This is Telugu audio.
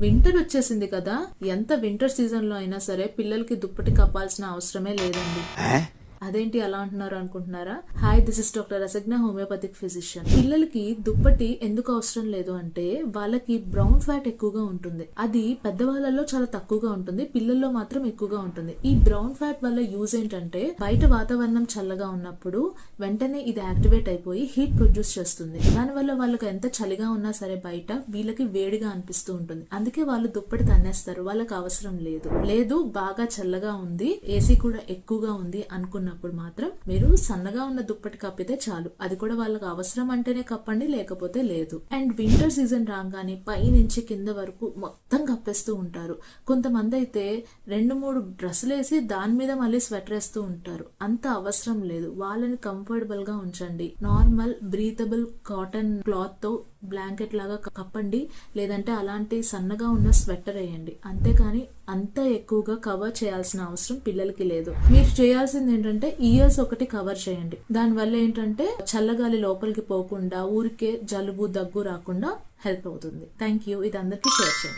వింటర్ వచ్చేసింది కదా. ఎంత వింటర్ సీజన్లో అయినా సరే పిల్లలకి దుప్పటి కప్పాల్సిన అవసరమే లేదండి. అదేంటి అలా అంటున్నారు అనుకుంటున్నారా? Hi this is doctor Asagna homeopathic physician పిల్లలకి దుప్పటి ఎందుకు అవసరం లేదు అంటే వాళ్ళకి బ్రౌన్ ఫ్యాట్ ఎక్కువగా ఉంటుంది. అది పెద్దవాళ్ళలో చాలా తక్కువగా ఉంటుంది పిల్లల్లో మాత్రం ఎక్కువగా ఉంటుంది. ఈ బ్రౌన్ ఫ్యాట్ వల్ల యూజ్ ఏంటంటే బయట వాతావరణం చల్లగా ఉన్నప్పుడు వెంటనే ఇది యాక్టివేట్ అయిపోయి హీట్ ప్రొడ్యూస్ చేస్తుంది. దానివల్ల వాళ్ళకి ఎంత చలిగా ఉన్నా సరే బయట వీళ్ళకి వేడిగా అనిపిస్తూ ఉంటుంది. అందుకే వాళ్ళు దుప్పటి తన్నేస్తారు వాళ్ళకి అవసరం లేదు. లేదు బాగా చల్లగా ఉంది ఏసీ కూడా ఎక్కువగా ఉంది అనుకున్నప్పుడు మాత్రం మీరు సన్నగా ఉన్న దుప్పటి కప్పితే చాలు. అది కూడా వాళ్ళకి అవసరం అంటేనే కప్పండి లేకపోతే లేదు. అండ్ వింటర్ సీజన్ రాగానే పై నుంచి కింద వరకు మొత్తం కప్పేస్తూ ఉంటారు. కొంతమంది అయితే రెండు మూడు డ్రెస్సులు వేసి దాని మీద మళ్ళీ స్వెటర్ వేస్తూ ఉంటారు. అంత అవసరం లేదు. వాళ్ళని కంఫర్టబుల్గా ఉంచండి. నార్మల్ బ్రీతబుల్ కాటన్ క్లాత్తో బ్లాంకెట్ లాగా కప్పండి లేదంటే అలాంటి సన్నగా ఉన్న స్వెటర్ వేయండి. అంతేకాని అంత ఎక్కువగా కవర్ చేయాల్సిన అవసరం పిల్లలకి లేదు. మీరు చేయాల్సింది ఏంటంటే ఇయర్స్ ఒకటి కవర్ చేయండి. దానివల్ల ఏంటంటే చల్లగాలి లోపలికి పోకుండా ఊరికే జలుబు దగ్గు రాకుండా హెల్ప్ అవుతుంది. Thank you. ఇది అందరికీ షేర్ చేయండి.